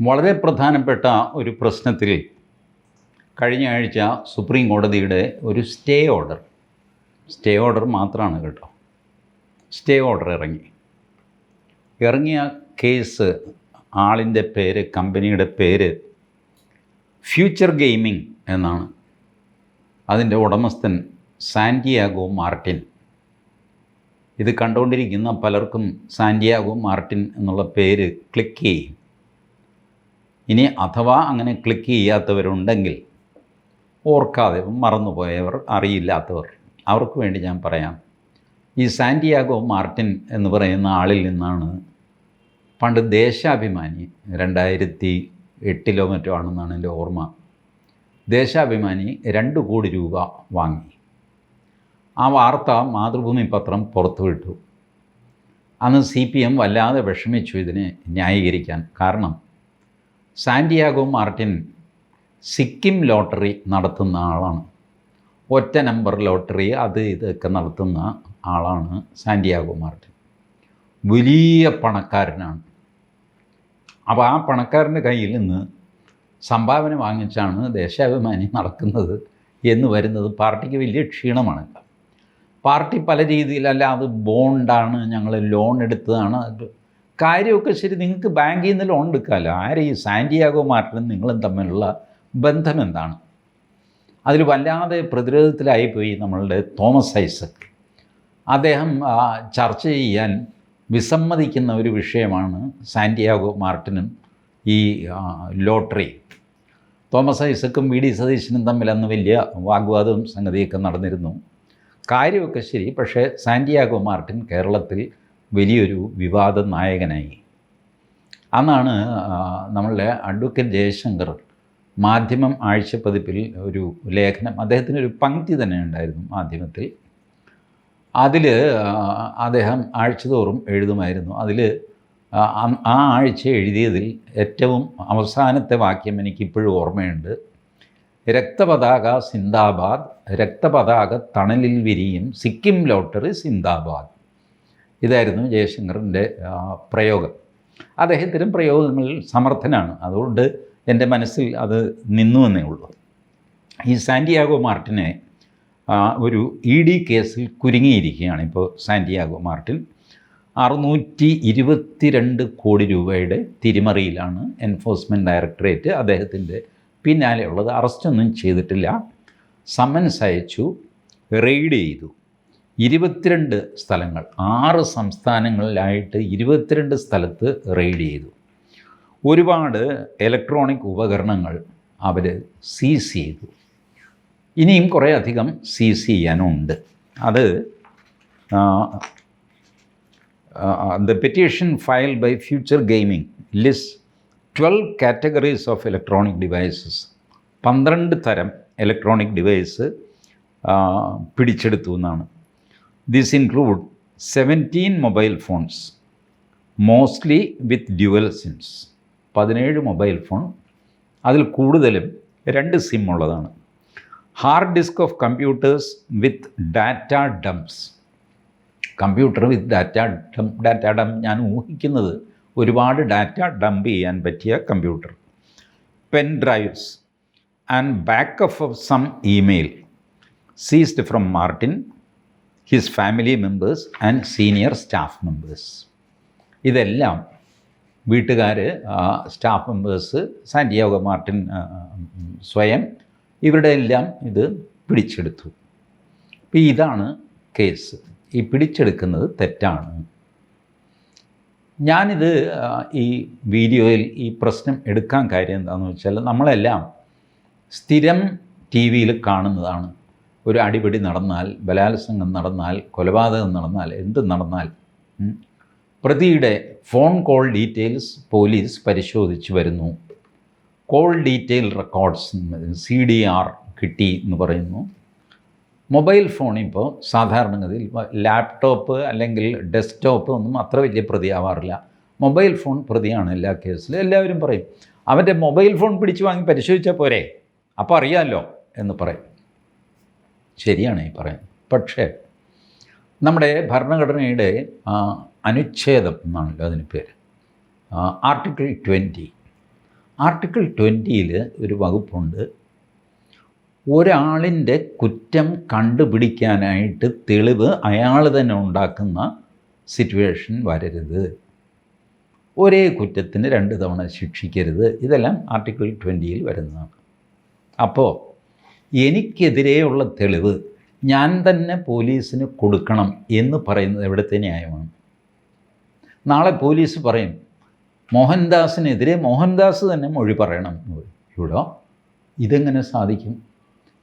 വളരെ പ്രധാനപ്പെട്ട ഒരു പ്രശ്നത്തിൽ കഴിഞ്ഞ ആഴ്ച സുപ്രീം കോടതിയുടെ ഒരു സ്റ്റേ ഓർഡർ സ്റ്റേ ഓർഡർ മാത്രമാണ് കേട്ടോ. സ്റ്റേ ഓർഡർ ഇറങ്ങി. ഇറങ്ങിയ കേസ് ആളിന്റെ പേര് കമ്പനിയുടെ പേര് ഫ്യൂച്ചർ ഗെയിമിംഗ് എന്നാണ്. അതിന്റെ ഉടമസ്ഥൻ സാൻഡിയാഗോ മാർട്ടിൻ. ഇത് കണ്ടുകൊണ്ടിരിക്കുന്ന പലർക്കും സാൻഡിയാഗോ മാർട്ടിൻ എന്നുള്ള പേര് ക്ലിക്ക് ചെയ്യും. ഇനി അഥവാ അങ്ങനെ ക്ലിക്ക് ചെയ്യാത്തവരുണ്ടെങ്കിൽ ഓർക്കാതെ മറന്നുപോയവർ അറിയില്ലാത്തവർ അവർക്ക് വേണ്ടി ഞാൻ പറയാം. ഈ സാന്റിയാഗോ മാർട്ടിൻ എന്ന് പറയുന്ന ആളിൽ നിന്നാണ് പണ്ട് ദേശാഭിമാനി രണ്ടായിരത്തി എട്ടിലോ മറ്റോ ആണെന്നാണ് എന്റെ ഓർമ്മ. ദേശാഭിമാനി രണ്ട് കോടി രൂപ വാങ്ങി. ആ വാർത്ത മാതൃഭൂമി പത്രം പുറത്തുവിട്ടു അന്ന് സി പി എം വല്ലാതെ വിഷമിച്ചു ഇതിനെ ന്യായീകരിക്കാൻ. കാരണം സാന്റിയാഗോ മാർട്ടിൻ സിക്കിം ലോട്ടറി നടത്തുന്ന ആളാണ്. ഒറ്റ നമ്പർ ലോട്ടറി അത് ഇതൊക്കെ നടത്തുന്ന ആളാണ് സാന്റിയാഗോ മാർട്ടിൻ. വലിയ പണക്കാരനാണ്. അപ്പോൾ ആ പണക്കാരന്റെ കയ്യിൽ നിന്ന് സംഭാവന വാങ്ങിച്ചാണ് ദേശാഭിമാനി നടക്കുന്നത് എന്ന് വരുന്നത് പാർട്ടിക്ക് വലിയ ക്ഷീണമാണ്. പാർട്ടി പല രീതിയിലല്ല അത് ബോണ്ടാണ് ഞങ്ങൾ ലോൺ എടുത്തതാണ് കാര്യമൊക്കെ ശരി നിങ്ങൾക്ക് ബാങ്കിൽ നിന്ന് ലോൺ എടുക്കാമല്ലോ ആരെ ഈ സാൻഡിയാഗോ മാർട്ടിനും നിങ്ങളും തമ്മിലുള്ള ബന്ധം എന്താണ്? അതിൽ വല്ലാതെ പ്രതിരോധത്തിലായിപ്പോയി നമ്മളുടെ തോമസ് ഐസക്. അദ്ദേഹം ചർച്ച ചെയ്യാൻ വിസമ്മതിക്കുന്ന ഒരു വിഷയമാണ് സാൻഡിയാഗോ മാർട്ടിനും ഈ ലോട്ടറി. തോമസ് ഐസക്കും വി. ഡി. സതീശനും തമ്മിൽ അന്ന് വലിയ വാഗ്വാദവും സംഗതിയൊക്കെ നടന്നിരുന്നു. കാര്യമൊക്കെ ശരി പക്ഷേ സാൻഡിയാഗോ മാർട്ടിൻ കേരളത്തിൽ വലിയൊരു വിവാദ നായകനായി. അന്നാണ് നമ്മളുടെ അഡ്വക്കേറ്റ് ജയശങ്കർ മാധ്യമം ആഴ്ചപ്പതിപ്പിൽ ഒരു ലേഖനം അദ്ദേഹത്തിന് ഒരു പങ്ക്തി തന്നെ ഉണ്ടായിരുന്നു മാധ്യമത്തിൽ. അതിൽ അദ്ദേഹം ആഴ്ചതോറും എഴുതുമായിരുന്നു. അതിൽ ആ ആഴ്ച എഴുതിയതിൽ ഏറ്റവും അവസാനത്തെ വാക്യം എനിക്കിപ്പോഴും ഓർമ്മയുണ്ട്. രക്തപതാക സിന്ദാബാദ് രക്തപതാക തണലിൽ വിരിയും സിക്കിം ലോട്ടറി സിന്ദാബാദ്. ഇതായിരുന്നു ജയശങ്കറിന്റെ പ്രയോഗം. അദ്ദേഹത്തിനും പ്രയോഗങ്ങളിൽ സമർത്ഥനാണ്. അതുകൊണ്ട് എന്റെ മനസ്സിൽ അത് നിന്നു എന്നേ ഉള്ളൂ. ഈ സാന്റിയാഗോ മാർട്ടിനെ ഒരു ഇ ഡി കേസിൽ കുരുങ്ങിയിരിക്കുകയാണ് ഇപ്പോൾ സാന്റിയാഗോ മാർട്ടിൻ. അറുന്നൂറ്റി ഇരുപത്തിരണ്ട് കോടി രൂപയുടെ തിരിമറിയിലാണ് എൻഫോഴ്സ്മെന്റ് ഡയറക്ടറേറ്റ് അദ്ദേഹത്തിന്റെ പിന്നാലെ ഉള്ളത് അറസ്റ്റൊന്നും ചെയ്തിട്ടില്ല. സമൻസ് അയച്ചു റെയ്ഡ് ചെയ്തു. ഇരുപത്തിരണ്ട് സ്ഥലങ്ങൾ ആറ് സംസ്ഥാനങ്ങളിലായിട്ട് ഇരുപത്തിരണ്ട് സ്ഥലത്ത് റെയ്ഡ് ചെയ്തു. ഒരുപാട് ഇലക്ട്രോണിക് ഉപകരണങ്ങൾ അവർ സീസ് ചെയ്തു. ഇനിയും കുറേ അധികം സീസ് ചെയ്യാനുണ്ട്. അത് the petition file by future gaming list twelve categories of electronic devices പന്ത്രണ്ട് തരം ഇലക്ട്രോണിക് ഡിവൈസ് പിടിച്ചെടുത്തു എന്നാണ്. This include seventeen mobile phones mostly with dual SIMs പതിനേഴ് മൊബൈൽ ഫോൺ അതിൽ കൂടുതലും രണ്ട് സിം ഉള്ളതാണ്. Hard disk of computers with data dumps computer with data dump data dump ഞാൻ ഊഹിക്കുന്നത് ഒരുപാട് ഡാറ്റ ഡംപ് ചെയ്യാൻ പറ്റിയ computer pen drives and backup of some email seized from Martin his family members and senior staff members ഇതെല്ലാം വീട്ടുകാർ staff members Santiago Martin സ്വയം ഇവരുടെ എല്ലാം ഇത് പിടിച്ചെടുത്തു. അപ്പോൾ ഇതാണ് കേസ്. ഈ പിടിച്ചെടുക്കുന്നത് തെറ്റാണ്. ഞാനിത് ഈ വീഡിയോയിൽ ഈ പ്രശ്നം എടുക്കാൻ കാര്യം എന്താണെന്ന് വെച്ചാൽ നമ്മളെല്ലാം സ്ഥിരം ടി വിയിൽ കാണുന്നതാണ്. ഒരു അടിപിടി നടന്നാൽ ബലാത്സംഗം നടന്നാൽ കൊലപാതകം നടന്നാൽ എന്ത് നടന്നാൽ പ്രതിയുടെ ഫോൺ കോൾ ഡീറ്റെയിൽസ് പോലീസ് പരിശോധിച്ച് വരുന്നു. Call detail records C D R കിട്ടി എന്ന് പറയുന്നു. മൊബൈൽ ഫോൺ ഇപ്പോൾ സാധാരണഗതിയിൽ ലാപ്ടോപ്പ് അല്ലെങ്കിൽ ഡെസ്ക്ടോപ്പ് ഒന്നും അത്ര വലിയ പ്രതിയാവാറില്ല. മൊബൈൽ ഫോൺ പ്രതിയാണ് എല്ലാ കേസിലും. എല്ലാവരും പറയും അവന്റെ മൊബൈൽ ഫോൺ പിടിച്ചു വാങ്ങി പരിശോധിച്ചാൽ പോരെ? അപ്പോൾ അറിയാമല്ലോ എന്ന് പറയും. ശരിയാണ് ഈ പറയുന്നത്. പക്ഷേ നമ്മുടെ ഭരണഘടനയുടെ അനുച്ഛേദം എന്നാണല്ലോ അതിന് പേര്. ആർട്ടിക്കിൾ ട്വന്റി ആർട്ടിക്കിൾ ട്വന്റിയിൽ ഒരു വകുപ്പുണ്ട്. ഒരാളിന്റെ കുറ്റം കണ്ടുപിടിക്കാനായിട്ട് തെളിവ് അയാൾ തന്നെ ഉണ്ടാക്കുന്ന സിറ്റുവേഷൻ വരരുത്. ഒരേ കുറ്റത്തിന് രണ്ട് തവണ ശിക്ഷിക്കരുത്. ഇതെല്ലാം ആർട്ടിക്കിൾ ട്വന്റിയിൽ വരുന്നതാണ്. അപ്പോൾ എനിക്കെതിരെയുള്ള തെളിവ് ഞാൻ തന്നെ പോലീസിന് കൊടുക്കണം എന്ന് പറയുന്നത് എവിടുത്തെ ന്യായമാണ്? നാളെ പോലീസ് പറയും മോഹൻദാസിനെതിരെ മോഹൻദാസ് തന്നെ മൊഴി പറയണം എന്ന് ഇവിടെ ഇതെങ്ങനെ സാധിക്കും?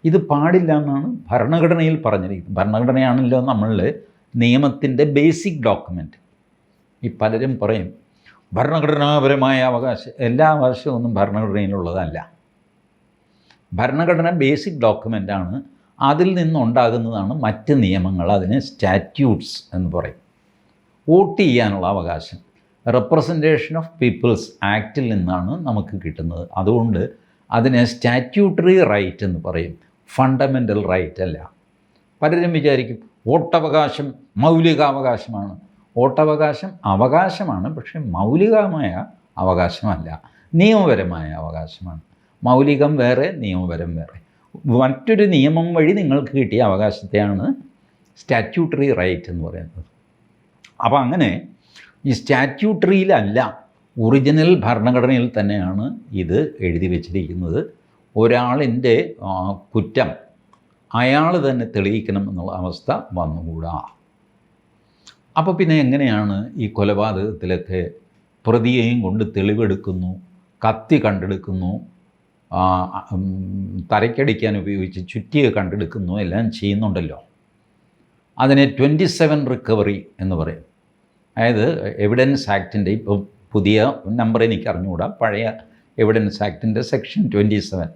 ഇത് പാടില്ല എന്നാണ് ഭരണഘടനയിൽ പറഞ്ഞിരിക്കുന്നത്. ഭരണഘടനയാണല്ലോ നമ്മൾ നിയമത്തിന്റെ ബേസിക് ഡോക്യുമെന്റ് ഈ പലരും പറയും ഭരണഘടനാപരമായ അവകാശം എല്ലാ അവകാശവും ഒന്നും ഭരണഘടനയിലുള്ളതല്ല. ഭരണഘടന ബേസിക് ഡോക്യുമെന്റാണ് അതിൽ നിന്നുണ്ടാകുന്നതാണ് മറ്റ് നിയമങ്ങൾ അതിന് സ്റ്റാറ്റ്യൂട്ട്സ് എന്ന് പറയും. വോട്ട് ചെയ്യാനുള്ള അവകാശം. റെപ്രസെന്റേഷൻ ഓഫ് പീപ്പിൾസ് ആക്റ്റിൽ നിന്നാണ് നമുക്ക് കിട്ടുന്നത്. അതുകൊണ്ട് അതിനെ സ്റ്റാറ്റ്യൂട്ടറി റൈറ്റ് എന്ന് പറയും. ഫണ്ടമെന്റൽ റൈറ്റ് അല്ല. പലരും വിചാരിക്കും വോട്ടവകാശം മൗലികാവകാശമാണ്. വോട്ടവകാശം അവകാശമാണ് പക്ഷേ മൗലികമായ അവകാശമല്ല. നിയമപരമായ അവകാശമാണ്. മൗലികം വേറെ നിയമപരം വേറെ. മറ്റൊരു നിയമം വഴി നിങ്ങൾക്ക് കിട്ടിയ അവകാശത്തെയാണ് സ്റ്റാറ്റ്യൂട്ടറി റൈറ്റ് എന്ന് പറയുന്നത്. അപ്പോൾ അങ്ങനെ ഈ സ്റ്റാറ്റ്യൂട്ടറിയിലല്ല ഒറിജിനൽ ഭരണഘടനയിൽ തന്നെയാണ് ഇത് എഴുതി വച്ചിരിക്കുന്നത്. ഒരാളിന്റെ കുറ്റം അയാൾ തന്നെ തെളിയിക്കണം എന്നുള്ള അവസ്ഥ വന്നുകൂടാ. അപ്പോൾ പിന്നെ എങ്ങനെയാണ് ഈ കൊലപാതകത്തിലൊക്കെ പ്രതിയെയും കൊണ്ട് തെളിവെടുക്കുന്നു കത്തി കണ്ടെടുക്കുന്നു തലയ്ക്കടിക്കാൻ ഉപയോഗിച്ച് ചുറ്റിയെ കണ്ടെടുക്കുന്നു എല്ലാം ചെയ്യുന്നുണ്ടല്ലോ. അതിനെ ട്വന്റി സെവൻ റിക്കവറി എന്ന് പറയും. അതായത് എവിഡൻസ് ആക്ടിന്റെ ഇപ്പോൾ പുതിയ നമ്പർ എനിക്ക് അറിഞ്ഞുകൂടാ പഴയ evidence ആക്ടിന്റെ section twenty seven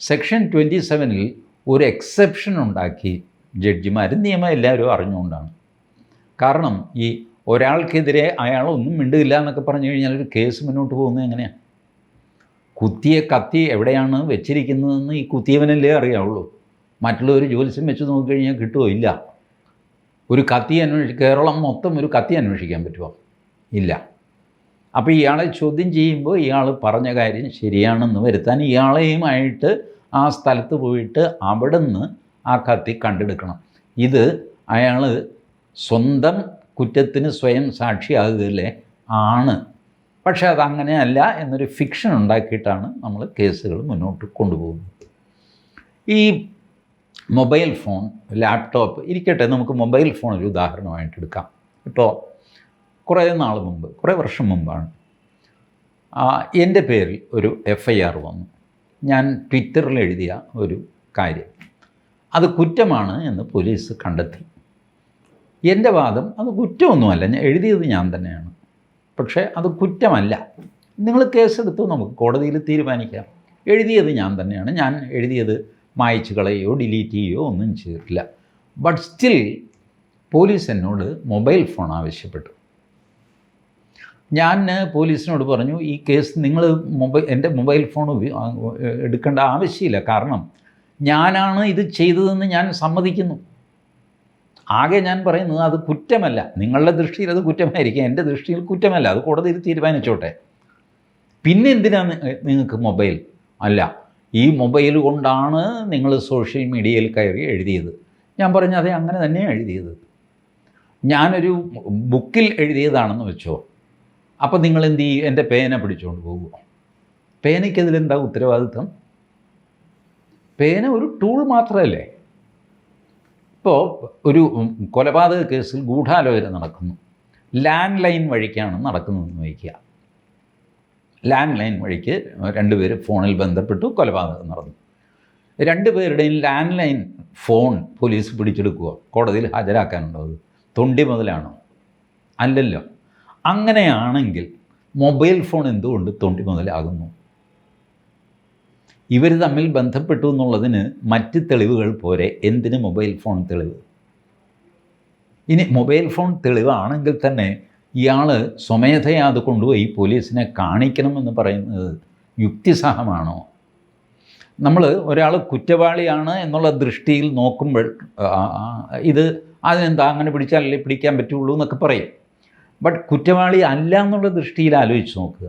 section twenty സെവനിൽ ഒരു എക്സെപ്ഷൻ ഉണ്ടാക്കി ജഡ്ജിമാർ നിയമം എല്ലാവരും അറിഞ്ഞുകൊണ്ടാണ്. കാരണം ഈ ഒരാൾക്കെതിരെ അയാളൊന്നും മിണ്ടില്ല എന്നൊക്കെ പറഞ്ഞു കഴിഞ്ഞാൽ ഒരു കേസ് മുന്നോട്ട് പോകുന്നത് എങ്ങനെയാണ് കുത്തിയെ കത്തി എവിടെയാണ് വെച്ചിരിക്കുന്നതെന്ന് ഈ കുത്തിയവനല്ലേ അറിയാവുള്ളൂ. മറ്റുള്ളവർ ജ്യോത്സ്യം വെച്ച് നോക്കിക്കഴിഞ്ഞാൽ കിട്ടുമോ ഇല്ല. ഒരു കത്തി അന്വേഷി കേരളം മൊത്തം ഒരു കത്തി അന്വേഷിക്കാൻ പറ്റുമോ ഇല്ല. അപ്പോൾ ഇയാളെ ചോദ്യം ചെയ്യുമ്പോൾ ഇയാൾ പറഞ്ഞ കാര്യം ശരിയാണെന്ന് വരുത്താൻ ഇയാളെയുമായിട്ട് ആ സ്ഥലത്ത് പോയിട്ട് അവിടെ നിന്ന് ആ കത്തി കണ്ടെടുക്കണം. ഇത് അയാൾ സ്വന്തം കുറ്റത്തിന് സ്വയം സാക്ഷിയാകുകയല്ലേ? ആണ്. പക്ഷേ അതങ്ങനെയല്ല എന്നൊരു ഫിക്ഷൻ ഉണ്ടാക്കിയിട്ടാണ് നമ്മൾ കേസുകൾ മുന്നോട്ട് കൊണ്ടുപോകുന്നത്. ഈ മൊബൈൽ ഫോൺ ലാപ്ടോപ്പ് ഇരിക്കട്ടെ നമുക്ക് മൊബൈൽ ഫോൺ ഒരു ഉദാഹരണമായിട്ട് എടുക്കാം. ഇപ്പോൾ കുറേ നാൾ മുമ്പ് കുറേ വർഷം മുമ്പാണ് എന്റെ പേരിൽ ഒരു എഫ് ഐ ആർ വന്നു. ഞാൻ ട്വിറ്ററിൽ എഴുതിയ ഒരു കാര്യം. അത് കുറ്റമാണ് എന്ന് പോലീസ് കണ്ടെത്തി. എന്റെ വാദം അത് കുറ്റമൊന്നുമല്ല. ഞാൻ എഴുതിയത് ഞാൻ തന്നെയാണ്. പക്ഷേ അത് കുറ്റമല്ല. നിങ്ങൾ കേസെടുത്തു നമുക്ക് കോടതിയിൽ തീരുമാനിക്കാം. എഴുതിയത് ഞാൻ തന്നെയാണ്. ഞാൻ എഴുതിയത് മായ്ച്ചു കളയുകയോ ഡിലീറ്റ് ചെയ്യുകയോ ഒന്നും ചെയ്തിട്ടില്ല. ബട്ട് സ്റ്റിൽ പോലീസ് എന്നോട് മൊബൈൽ ഫോൺ ആവശ്യപ്പെട്ടു. ഞാൻ പോലീസിനോട് പറഞ്ഞു ഈ കേസ് നിങ്ങൾ മൊബൈൽ എന്റെ മൊബൈൽ ഫോൺ എടുക്കേണ്ട ആവശ്യമില്ല. കാരണം ഞാനാണ് ഇത് ചെയ്തതെന്ന് ഞാൻ സമ്മതിക്കുന്നു. ആകെ ഞാൻ പറയുന്നത് അത് കുറ്റമല്ല. നിങ്ങളുടെ ദൃഷ്ടിയിൽ അത് കുറ്റമായിരിക്കും. എന്റെ ദൃഷ്ടിയിൽ കുറ്റമല്ല. അത് കോടതിയിൽ തീരുമാനിച്ചോട്ടെ. പിന്നെ എന്തിനാണ് നിങ്ങൾക്ക് മൊബൈൽ? അല്ല ഈ മൊബൈൽ കൊണ്ടാണ് നിങ്ങൾ സോഷ്യൽ മീഡിയയിൽ കയറി എഴുതിയത്. ഞാൻ പറഞ്ഞു അതെ അങ്ങനെ തന്നെയാണ് എഴുതിയത്. ഞാനൊരു ബുക്കിൽ എഴുതിയതാണെന്ന് വെച്ചോ. അപ്പോൾ നിങ്ങൾ എന്ത് ചെയ്യും? എന്റെ പേന പിടിച്ചുകൊണ്ട് പോകുമോ പേനയ്ക്കതിലെന്താ ഉത്തരവാദിത്വം? പേന ഒരു ടൂൾ മാത്രമല്ലേ ഇപ്പോൾ ഒരു കൊലപാതക കേസിൽ ഗൂഢാലോചന നടക്കുന്നു. ലാൻഡ് ലൈൻ വഴിക്കാണ് നടക്കുന്നതെന്ന് വയ്ക്കുക ലാൻഡ് ലൈൻ വഴിക്ക് രണ്ടുപേര് ഫോണിൽ ബന്ധപ്പെട്ടു കൊലപാതകം നടന്നു. രണ്ടുപേരുടെയും ലാൻഡ് ലൈൻ ഫോൺ പോലീസ് പിടിച്ചെടുക്കുക. കോടതിയിൽ ഹാജരാക്കാനുണ്ടോ അത്? തൊണ്ടി മുതലാണോ? അല്ലല്ലോ. അങ്ങനെയാണെങ്കിൽ മൊബൈൽ ഫോൺ എന്തുകൊണ്ട് തൊണ്ടി മുതലാകുന്നു? ഇവർ തമ്മിൽ ബന്ധപ്പെട്ടു എന്നുള്ളതിന് മറ്റ് തെളിവുകൾ പോരെ? എന്തിന് മൊബൈൽ ഫോൺ തെളിവ്? ഇനി മൊബൈൽ ഫോൺ തെളിവാണെങ്കിൽ തന്നെ ഇയാൾ സ്വമേധയാ അത് കൊണ്ടുപോയി പോലീസിനെ കാണിക്കണമെന്ന് പറയുന്നത് യുക്തിസഹമാണോ? നമ്മൾ ഒരാൾ കുറ്റവാളിയാണ് എന്നുള്ള ദൃഷ്ടിയിൽ നോക്കുമ്പോൾ ഇത് അതിനെന്താ അങ്ങനെ പിടിച്ചാലല്ലേ പിടിക്കാൻ പറ്റുള്ളൂ എന്നൊക്കെ പറയും. ബട്ട് കുറ്റവാളി അല്ല എന്നുള്ള ദൃഷ്ടിയിൽ ആലോചിച്ച് നോക്കുക.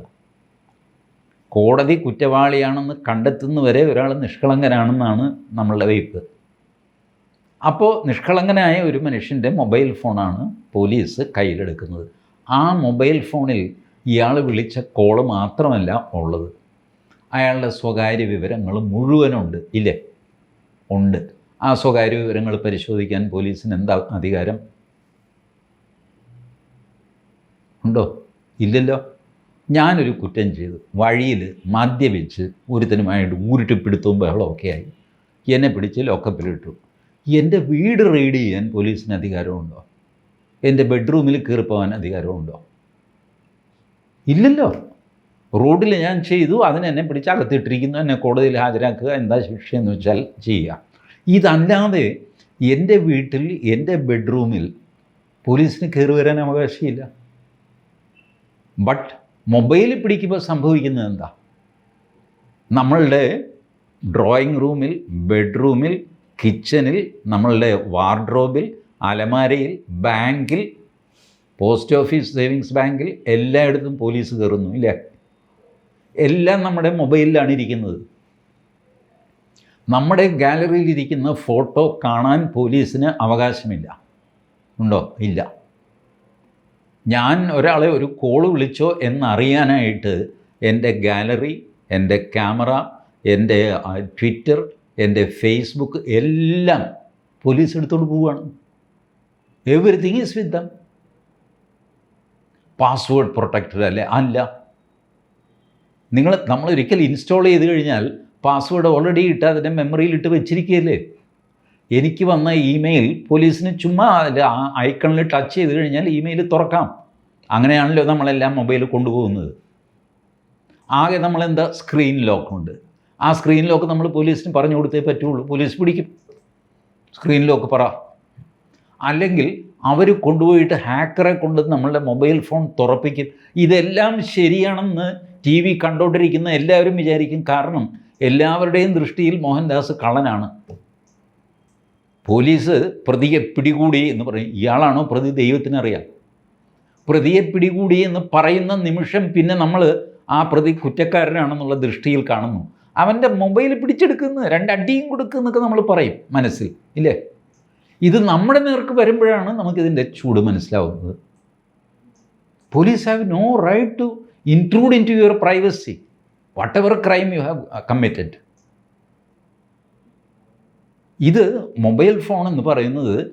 കോടതി കുറ്റവാളിയാണെന്ന് കണ്ടെത്തുന്നവരെ ഒരാൾ നിഷ്കളങ്കനാണെന്നാണ് നമ്മളുടെ വയ്പ് അപ്പോൾ നിഷ്കളങ്കനായ ഒരു മനുഷ്യന്റെ മൊബൈൽ ഫോണാണ് പോലീസ് കയ്യിലെടുക്കുന്നത്. ആ മൊബൈൽ ഫോണിൽ ഇയാൾ വിളിച്ച കോൾ മാത്രമല്ല ഉള്ളത്. അയാളുടെ സ്വകാര്യ വിവരങ്ങൾ മുഴുവനുണ്ട്. ഇല്ലേ? ഉണ്ട്. ആ സ്വകാര്യ വിവരങ്ങൾ പരിശോധിക്കാൻ പോലീസിന് എന്താ അധികാരം? ഉണ്ടോ? ഇല്ലല്ലോ? ഞാനൊരു കുറ്റം ചെയ്തു. വഴിയിൽ മദ്യപിച്ച് ഒരുത്തനുമായിട്ട് ഊരിട്ട് പിടുത്തവും ബഹളമൊക്കെ ആയി. എന്നെ പിടിച്ച് ലോക്കപ്പിലിട്ടു. എന്റെ വീട് റെയ്ഡ് ചെയ്യാൻ പോലീസിന് അധികാരമുണ്ടോ? എന്റെ ബെഡ്റൂമിൽ കയറിപ്പോകാൻ അധികാരമുണ്ടോ? ഇല്ലല്ലോ. റോഡിൽ ഞാൻ ചെയ്തു. അതിനെന്നെ പിടിച്ച് അകത്തിട്ടിരിക്കുന്നു. എന്നെ കോടതിയിൽ ഹാജരാക്കുക. എന്താ ശിക്ഷയെന്ന് വെച്ചാൽ ചെയ്യുക. ഇതല്ലാതെ എന്റെ വീട്ടിൽ എന്റെ ബെഡ്റൂമിൽ പോലീസിന് കയറി വരാൻ അവകാശമില്ല. ബട്ട് മൊബൈൽ പിടിക്കുമ്പോൾ സംഭവിക്കുന്നത് എന്താ? നമ്മളുടെ ഡ്രോയിങ് റൂമിൽ ബെഡ്റൂമിൽ കിച്ചണിൽ നമ്മളുടെ വാർഡ്രോബിൽ അലമാരയിൽ ബാങ്കിൽ പോസ്റ്റ് ഓഫീസ് സേവിങ്സ് ബാങ്കിൽ എല്ലായിടത്തും പോലീസ് കയറുന്നു ഇല്ലേ? എല്ലാം നമ്മുടെ മൊബൈലിലാണ് ഇരിക്കുന്നത്. നമ്മുടെ ഗാലറിയിൽ ഇരിക്കുന്ന ഫോട്ടോ കാണാൻ പോലീസിന് അവകാശമില്ല. ഉണ്ടോ? ഇല്ല. ഞാൻ ഒരാളെ ഒരു കോൾ വിളിച്ചോ എന്നറിയാനായിട്ട് എന്റെ ഗാലറി എന്റെ ക്യാമറ എന്റെ ട്വിറ്റർ എന്റെ ഫേസ്ബുക്ക് എല്ലാം പോലീസ് എടുത്തോണ്ട് പോവുകയാണ് everything is with them password protected അല്ലേ? അല്ല. നിങ്ങൾ നമ്മൾ ഒരിക്കൽ ഇൻസ്റ്റാൾ ചെയ്ത് കഴിഞ്ഞാൽ പാസ്വേഡ് ഓൾറെഡി ഇട്ട് അതിന്റെ മെമ്മറിയിൽ ഇട്ട് വെച്ചിരിക്കുകയല്ലേ? എനിക്ക് വന്ന ഇമെയിൽ പോലീസിന് ചുമ്മാ ഐക്കണിൽ ടച്ച് ചെയ്ത് കഴിഞ്ഞാൽ ഇമെയിൽ തുറക്കാം. അങ്ങനെയാണല്ലോ നമ്മളെല്ലാം മൊബൈൽ കൊണ്ടുപോകുന്നത്. ആകെ നമ്മളെന്താ? സ്ക്രീൻ ലോക്കുണ്ട് ആ സ്ക്രീൻ ലോക്ക് നമ്മൾ പോലീസിന് പറഞ്ഞു കൊടുത്തേ പറ്റുള്ളൂ. പോലീസ് പിടിക്കും. സ്ക്രീൻ ലോക്ക് പറ. അല്ലെങ്കിൽ അവർ കൊണ്ടുപോയിട്ട് ഹാക്കറെ കൊണ്ട് നമ്മളുടെ മൊബൈൽ ഫോൺ തുറപ്പിക്കും. ഇതെല്ലാം ശരിയാണെന്ന് ടി വി കണ്ടുകൊണ്ടിരിക്കുന്ന എല്ലാവരും വിചാരിക്കും. കാരണം എല്ലാവരുടെയും ദൃഷ്ടിയിൽ മോഹൻദാസ് കള്ളനാണ്. പോലീസ് പ്രതിയെ പിടികൂടി എന്ന് പറയും ഇയാളാണോ പ്രതി ദൈവത്തിനറിയാം. പ്രതിയെ പിടികൂടി എന്ന് പറയുന്ന നിമിഷം പിന്നെ നമ്മൾ ആ പ്രതി കുറ്റക്കാരനാണെന്നുള്ള ദൃഷ്ടിയിൽ കാണുന്നു. അവന്റെ മൊബൈൽ പിടിച്ചെടുക്കുന്നു രണ്ടടിയും കൊടുക്കുന്നൊക്കെ നമ്മൾ പറയും മനസ്സിൽ ഇല്ലേ? ഇത് നമ്മുടെ നേർക്ക് വരുമ്പോഴാണ് നമുക്കിതിന്റെ ചൂട് മനസ്സിലാവുന്നത്. Police have no right to include into your privacy whatever crime you have committed ഇത് മൊബൈൽ ഫോൺ എന്ന് പറയുന്നത്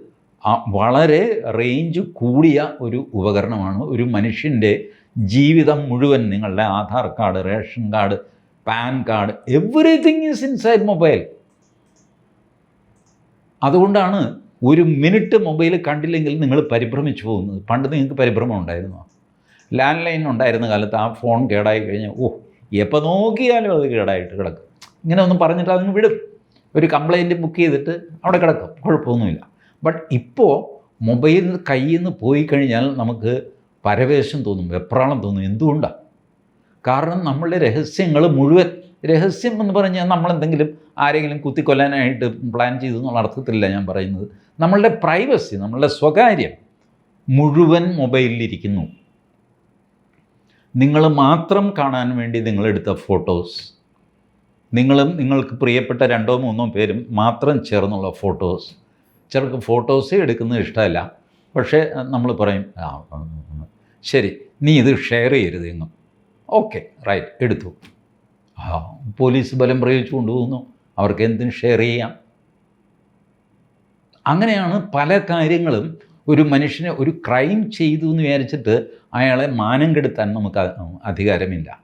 വളരെ റേഞ്ച് കൂടിയ ഒരു ഉപകരണമാണ്. ഒരു മനുഷ്യന്റെ ജീവിതം മുഴുവൻ നിങ്ങളുടെ Aadhaar card ration card PAN card everything is inside mobile അതുകൊണ്ടാണ് ഒരു മിനിറ്റ് മൊബൈൽ കണ്ടില്ലെങ്കിൽ നിങ്ങൾ പരിഭ്രമിച്ചു പോകുന്നത്. പണ്ട് നിങ്ങൾക്ക് പരിഭ്രമം ഉണ്ടായിരുന്നു? ലാൻഡ് ലൈൻ ഉണ്ടായിരുന്ന കാലത്ത് ആ ഫോൺ കേടായി കഴിഞ്ഞാൽ ഓ എപ്പോൾ നോക്കിയാലും അത് കേടായിട്ട് കിടക്കും. ഇങ്ങനെ ഒന്നും പറഞ്ഞിട്ട് അതങ്ങ് വിടും. ഒരു കംപ്ലൈന്റ് ബുക്ക് ചെയ്തിട്ട് അവിടെ കിടക്കും. കുഴപ്പമൊന്നുമില്ല. ബട്ട് ഇപ്പോൾ മൊബൈൽ കയ്യിൽ നിന്ന് പോയി കഴിഞ്ഞാൽ നമുക്ക് പരവേശം തോന്നും വെപ്രാളം തോന്നും. എന്തുകൊണ്ടാണ് കാരണം നമ്മളുടെ രഹസ്യങ്ങൾ മുഴുവൻ രഹസ്യം എന്ന് പറഞ്ഞാൽ നമ്മളെന്തെങ്കിലും ആരെങ്കിലും കുത്തിക്കൊല്ലാനായിട്ട് പ്ലാൻ ചെയ്തു എന്നുള്ള അർത്ഥത്തിലല്ല ഞാൻ പറയുന്നത്. നമ്മളുടെ പ്രൈവസി നമ്മളുടെ സ്വകാര്യം മുഴുവൻ മൊബൈലിലിരിക്കുന്നു നിങ്ങൾ മാത്രം കാണാൻ വേണ്ടി നിങ്ങളെടുത്ത ഫോട്ടോസ് നിങ്ങളും നിങ്ങൾക്ക് പ്രിയപ്പെട്ട രണ്ടോ മൂന്നോ പേരും മാത്രം ചേർന്നുള്ള ഫോട്ടോസ്. ചിലർക്ക് ഫോട്ടോസ് എടുക്കുന്നത് ഇഷ്ടമല്ല. പക്ഷേ നമ്മൾ പറയും ശരി നീ ഇത് ഷെയർ ചെയ്യരുത് എന്നും. ഓക്കെ റൈറ്റ് എടുത്തു. ആ പോലീസ് ബലം പ്രയോഗിച്ചു കൊണ്ടുപോകുന്നു. അവർക്ക് എന്തിനു ഷെയർ ചെയ്യാം? അങ്ങനെയാണ് പല കാര്യങ്ങളും ഒരു മനുഷ്യനെ ഒരു ക്രൈം ചെയ്തു എന്ന് വിചാരിച്ചിട്ട് അയാളെ മാനം കെടുത്താൻ നമുക്ക് അധികാരമില്ല.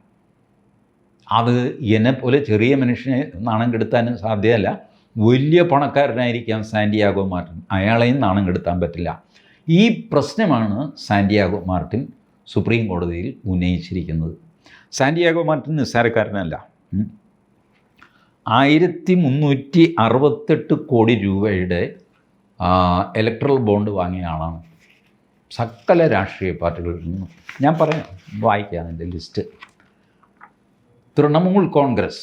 അത് എന്നെപ്പോലെ ചെറിയ മനുഷ്യനെ നാണം കെടുത്താനും സാധ്യമല്ല വലിയ പണക്കാരനായിരിക്കാം സാന്റിയാഗോ മാർട്ടിൻ. അയാളെയും നാണം കെടുത്താൻ പറ്റില്ല. ഈ പ്രശ്നമാണ് സാന്റിയാഗോ മാർട്ടിൻ സുപ്രീം കോടതിയിൽ ഉന്നയിച്ചിരിക്കുന്നത്. Santiago Martin നിസ്സാരക്കാരനല്ല. ആയിരത്തി മുന്നൂറ്റി അറുപത്തെട്ട് കോടി രൂപയുടെ ഇലക്ട്രൽ ബോണ്ട് വാങ്ങിയ ആളാണ്. സകല രാഷ്ട്രീയ പാർട്ടികളിൽ നിന്നും. ഞാൻ പറയാം വായിക്കാം അതിന്റെ list Trinamool Congress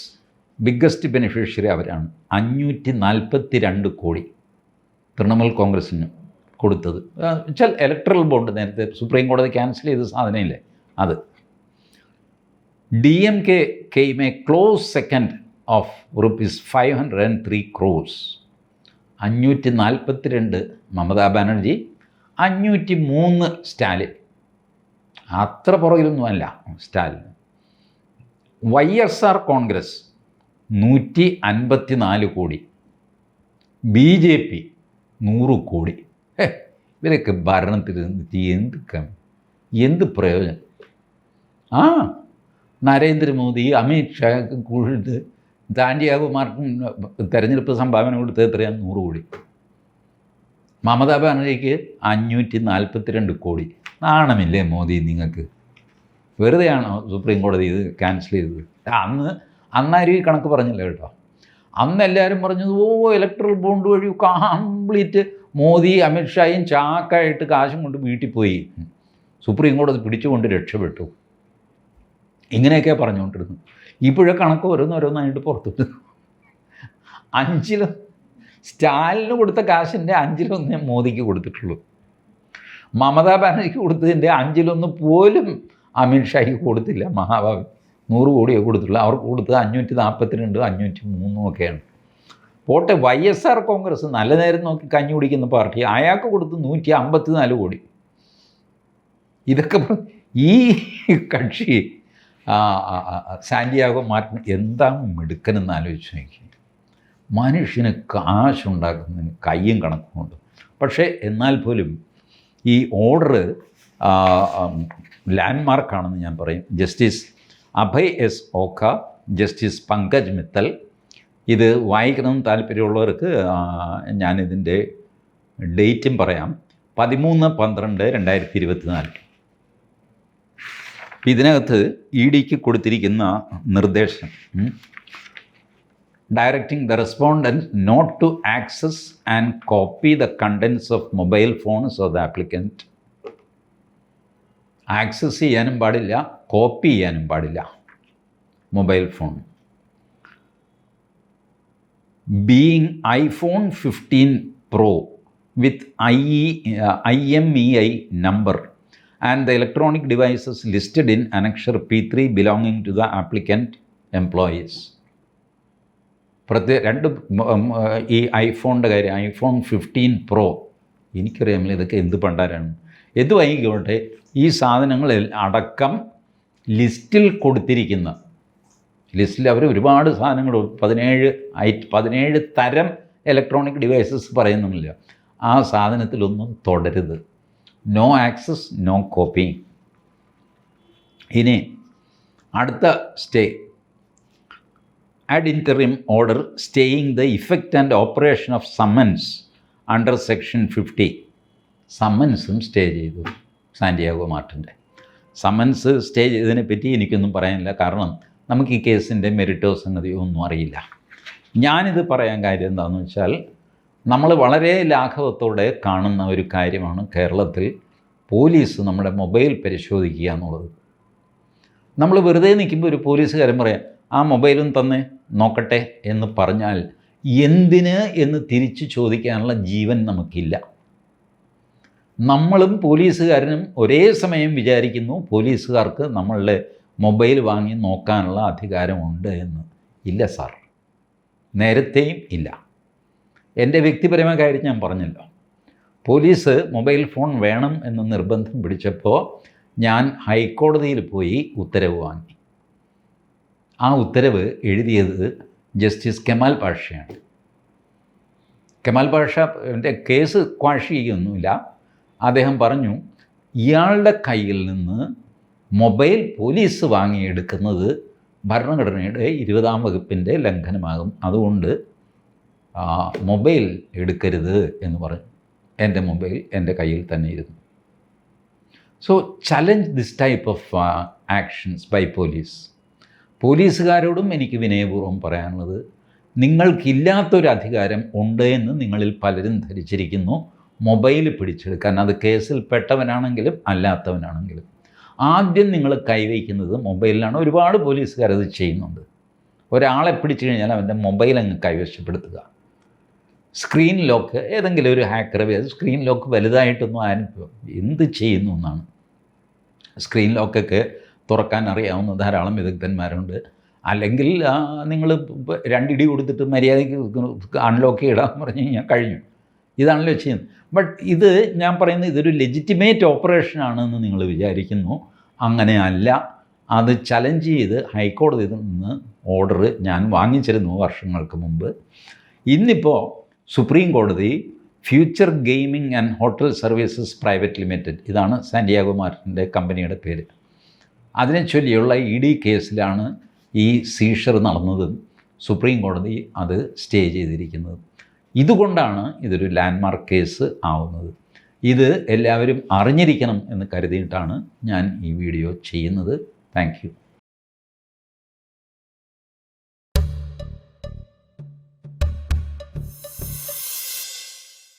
biggest beneficiary അവരാണ്. അഞ്ഞൂറ്റി നാൽപ്പത്തി രണ്ട് കോടി തൃണമൂൽ കോൺഗ്രസ്സിന് കൊടുത്തത്. വെച്ചാൽ ഇലക്ട്രൽ ബോണ്ട് നേരത്തെ സുപ്രീം കോടതി ക്യാൻസൽ ചെയ്ത സാധനമില്ലേ അത്. D M K came a close second of rupees five hundred and three crores അഞ്ഞൂറ്റി നാൽപ്പത്തിരണ്ട് മമതാ ബാനർജി അഞ്ഞൂറ്റി മൂന്ന് സ്റ്റാലിൻ. അത്ര പുറകിലൊന്നുമല്ല Stalin. Y S R Congress നൂറ്റി അൻപത്തി നാല് കോടി. ബി ജെ പി നൂറ് കോടി. ഇവരൊക്കെ ഭരണത്തിൽ നിന്നിട്ട് എന്ത് കം- എന്ത് പ്രയോജനം? ആ നരേന്ദ്രമോദി അമിത്ഷാ കൂടുതൽ മാർട്ടിൻ തെരഞ്ഞെടുപ്പ് സംഭാവന കൊടുത്ത് എത്രയാണ്? നൂറ് കോടി. മമതാ ബാനർജിക്ക് അഞ്ഞൂറ്റി നാൽപ്പത്തിരണ്ട് കോടി. നാണമില്ലേ മോദി നിങ്ങൾക്ക്? വെറുതെയാണോ സുപ്രീം കോടതി ഇത് ക്യാൻസൽ ചെയ്തത്? അന്ന് അന്നാരും ഈ കണക്ക് പറഞ്ഞില്ല കേട്ടോ? അന്ന് എല്ലാവരും പറഞ്ഞത് ഓ ഇലക്ട്രൽ ബോണ്ട് വഴി കംപ്ലീറ്റ് മോദി അമിത്ഷായും ചാക്കായിട്ട് കാശും കൊണ്ട് വീട്ടിൽ പോയി. സുപ്രീം കോടതി പിടിച്ചുകൊണ്ട് രക്ഷപ്പെട്ടു. ഇങ്ങനെയൊക്കെ പറഞ്ഞുകൊണ്ടിരുന്നു. ഇപ്പോഴെ കണക്ക് ഓരോന്നോരോന്നായിട്ട് പുറത്തു വിടുന്നു അഞ്ചിലും സ്റ്റാലിന് കൊടുത്ത കാശിന്റെ അഞ്ചിലൊന്നേ മോദിക്ക് കൊടുത്തിട്ടുള്ളൂ. മമതാ ബാനർജിക്ക് കൊടുത്തതിന്റെ അഞ്ചിലൊന്ന് പോലും അമിത്ഷായ്ക്ക് കൊടുത്തില്ല മഹാഭാവി. നൂറ് കോടിയേ കൊടുത്തുള്ളൂ. അവർക്ക് കൊടുത്തത് അഞ്ഞൂറ്റി നാൽപ്പത്തിരണ്ട് അഞ്ഞൂറ്റി മൂന്നും ഒക്കെയാണ്. പോട്ടെ വൈ എസ് ആർ കോൺഗ്രസ് നല്ല നേരം നോക്കി കഞ്ഞി കുടിക്കുന്ന പാർട്ടി. അയാൾക്ക് കൊടുത്ത് നൂറ്റി അമ്പത്തി നാല് കോടി. ഇതൊക്കെ ഈ കക്ഷി സാന്റിയാഗോ മാർട്ടിൻ എന്താണ് മിടുക്കനെന്ന് ആലോചിച്ച് നോക്കി. മനുഷ്യന് കാശുണ്ടാക്കുന്നതിന് കയ്യും കണക്കുമുണ്ട് പക്ഷേ എന്നാൽ പോലും ഈ ഓർഡർ ലാൻഡ്മാർക്കാണെന്ന് ഞാൻ പറയും. Justice Abhay S Oka justice Pankaj Mittal. ഇത് വായിക്കണമെന്ന് താല്പര്യമുള്ളവർക്ക് ഞാനിതിന്റെ ഡേറ്റും പറയാം. പതിമൂന്ന് പന്ത്രണ്ട് രണ്ടായിരത്തി ഇരുപത്തിനാല് ഇതിനകത്ത് ഇ ഡിക്ക് കൊടുത്തിരിക്കുന്ന നിർദ്ദേശം directing the respondent not to access and copy the contents of mobile phones of the applicant access ചെയ്യാനും പാടില്ല കോപ്പി ചെയ്യാനും പാടില്ല. Mobile phone. Being iPhone fifteen pro with I I M E I number and the electronic devices listed in annexure P three belonging to the applicant employees പ്രത്യേക രണ്ട് ഈ ഐഫോണിന്റെ കാര്യം iPhone fifteen pro എനിക്കറിയാമല്ലോ ഇതൊക്കെ എന്ത് പണ്ടാരാണ്. എന്ത് വാങ്ങിക്കോട്ടെ ഈ സാധനങ്ങളിൽ അടക്കം ലിസ്റ്റിൽ കൊടുത്തിരിക്കുന്ന. ലിസ്റ്റിൽ അവർ ഒരുപാട് സാധനങ്ങൾ പതിനേഴ് ഐ പതിനേഴ് തരം ഇലക്ട്രോണിക് ഡിവൈസസ് പറയുന്നില്ല ആ സാധനത്തിലൊന്നും തുടരുത്. നോ ആക്സസ് നോ കോപ്പി ഇനി അടുത്ത stay. Ad interim order staying the effect and operation of summons under section 50 സമ്മൻസും സ്റ്റേ ചെയ്തു സാന്റിയാഗോ മാർട്ടിന്റെ. സമ്മൻസ് സ്റ്റേ ചെയ്തതിനെ പറ്റി എനിക്കൊന്നും പറയാനില്ല. കാരണം നമുക്ക് ഈ കേസിന്റെ മെറിറ്റോ സംഗതിയോ ഒന്നും അറിയില്ല. ഞാനിത് പറയാൻ കാര്യം എന്താണെന്ന് വെച്ചാൽ നമ്മൾ വളരെ ലാഘവത്തോടെ കാണുന്ന ഒരു കാര്യമാണ് കേരളത്തിൽ പോലീസ് നമ്മുടെ മൊബൈൽ പരിശോധിക്കുക എന്നുള്ളത്. നമ്മൾ വെറുതെ നിൽക്കുമ്പോൾ ഒരു പോലീസുകാരൻ പറയാം ആ മൊബൈലും തന്നെ നോക്കട്ടെ എന്ന് പറഞ്ഞാൽ എന്തിന് എന്ന് തിരിച്ചു ചോദിക്കാനുള്ള ജീവൻ നമുക്കില്ല. നമ്മളും പോലീസുകാരനും ഒരേ സമയം വിചാരിക്കുന്നു പോലീസുകാർക്ക് നമ്മളുടെ മൊബൈൽ വാങ്ങി നോക്കാനുള്ള അധികാരമുണ്ട് എന്ന്. ഇല്ല സാർ. നേരത്തെയും ഇല്ല. എന്റെ വ്യക്തിപരമായ കാര്യം ഞാൻ പറഞ്ഞല്ലോ. പോലീസ് മൊബൈൽ ഫോൺ വേണം എന്ന് നിർബന്ധം പിടിച്ചപ്പോൾ ഞാൻ ഹൈക്കോടതിയിൽ പോയി ഉത്തരവ് വാങ്ങി. ആ ഉത്തരവ് എഴുതിയത് ജസ്റ്റിസ് കെമാൽ പാഷയാണ്. കെമാൽ പാഷ എന്റെ കേസ് ക്വാഷ് അദ്ദേഹം പറഞ്ഞു ഇയാളുടെ കയ്യിൽ നിന്ന് മൊബൈൽ പോലീസ് വാങ്ങിയെടുക്കുന്നത് ഭരണഘടനയുടെ ഇരുപതാം വകുപ്പിന്റെ ലംഘനമാകും. അതുകൊണ്ട് മൊബൈൽ എടുക്കരുത് എന്ന് പറഞ്ഞു. എന്റെ മൊബൈൽ എന്റെ കയ്യിൽ തന്നെ ഇരുന്നു. So challenge this type of actions by police പോലീസുകാരോടും എനിക്ക് വിനയപൂർവം പറയാനുള്ളത് നിങ്ങൾക്കില്ലാത്തൊരു അധികാരം ഉണ്ട് എന്ന് നിങ്ങളിൽ പലരും ധരിച്ചിരിക്കുന്നു. മൊബൈൽ പിടിച്ചെടുക്കാൻ അത് കേസിൽ പെട്ടവനാണെങ്കിലും അല്ലാത്തവനാണെങ്കിലും. ആദ്യം നിങ്ങൾ കൈവയ്ക്കുന്നത് മൊബൈലിലാണ്. ഒരുപാട് പോലീസുകാരത് ചെയ്യുന്നുണ്ട്. ഒരാളെ പിടിച്ചു കഴിഞ്ഞാൽ അവന്റെ മൊബൈൽ അങ്ങ് കൈവശപ്പെടുത്തുക. സ്ക്രീൻ ലോക്ക് ഏതെങ്കിലും ഒരു ഹാക്കർ സ്ക്രീൻ ലോക്ക് വലുതായിട്ടൊന്നും ആരും എന്ത് ചെയ്യുന്നു എന്നാണ്. സ്ക്രീൻ ലോക്കൊക്കെ തുറക്കാൻ അറിയാവുന്ന ധാരാളം വിദഗ്ധന്മാരുണ്ട്. അല്ലെങ്കിൽ നിങ്ങൾ രണ്ടിടി കൊടുത്തിട്ട് മര്യാദയ്ക്ക് അൺലോക്ക് ചെയ്യടാന്ന് പറഞ്ഞു കഴിഞ്ഞാൽ കഴിഞ്ഞു. ഇതാണല്ലോ ചെയ്യുന്നത്. ബട്ട് ഇത് ഞാൻ പറയുന്നത് ഇതൊരു ലെജിറ്റിമേറ്റ് ഓപ്പറേഷനാണെന്ന് നിങ്ങൾ വിചാരിക്കുന്നു. അങ്ങനെയല്ല അത് ചലഞ്ച് ചെയ്ത് ഹൈക്കോടതിയിൽ നിന്ന് ഓർഡർ ഞാൻ വാങ്ങിച്ചിരുന്നു വർഷങ്ങൾക്ക് മുമ്പ്. ഇന്നിപ്പോൾ സുപ്രീം കോടതി future gaming and hotel services private limited ഇതാണ് സാന്റിയാഗോ മാർട്ടിന്റെ കമ്പനിയുടെ പേര്. അതിനെ ചൊല്ലിയുള്ള ഇ ഡി കേസിലാണ് ഈ സീഷർ നടന്നതും. സുപ്രീം കോടതി അത് സ്റ്റേ ചെയ്തിരിക്കുന്നത്. ഇതുകൊണ്ടാണ് ഇതൊരു ലാൻഡ്മാർക്ക് കേസ് ആവുന്നത്. ഇത് എല്ലാവരും അറിഞ്ഞിരിക്കണം എന്ന് കരുതിയിട്ടാണ് ഞാൻ ഈ വീഡിയോ ചെയ്യുന്നത്. താങ്ക്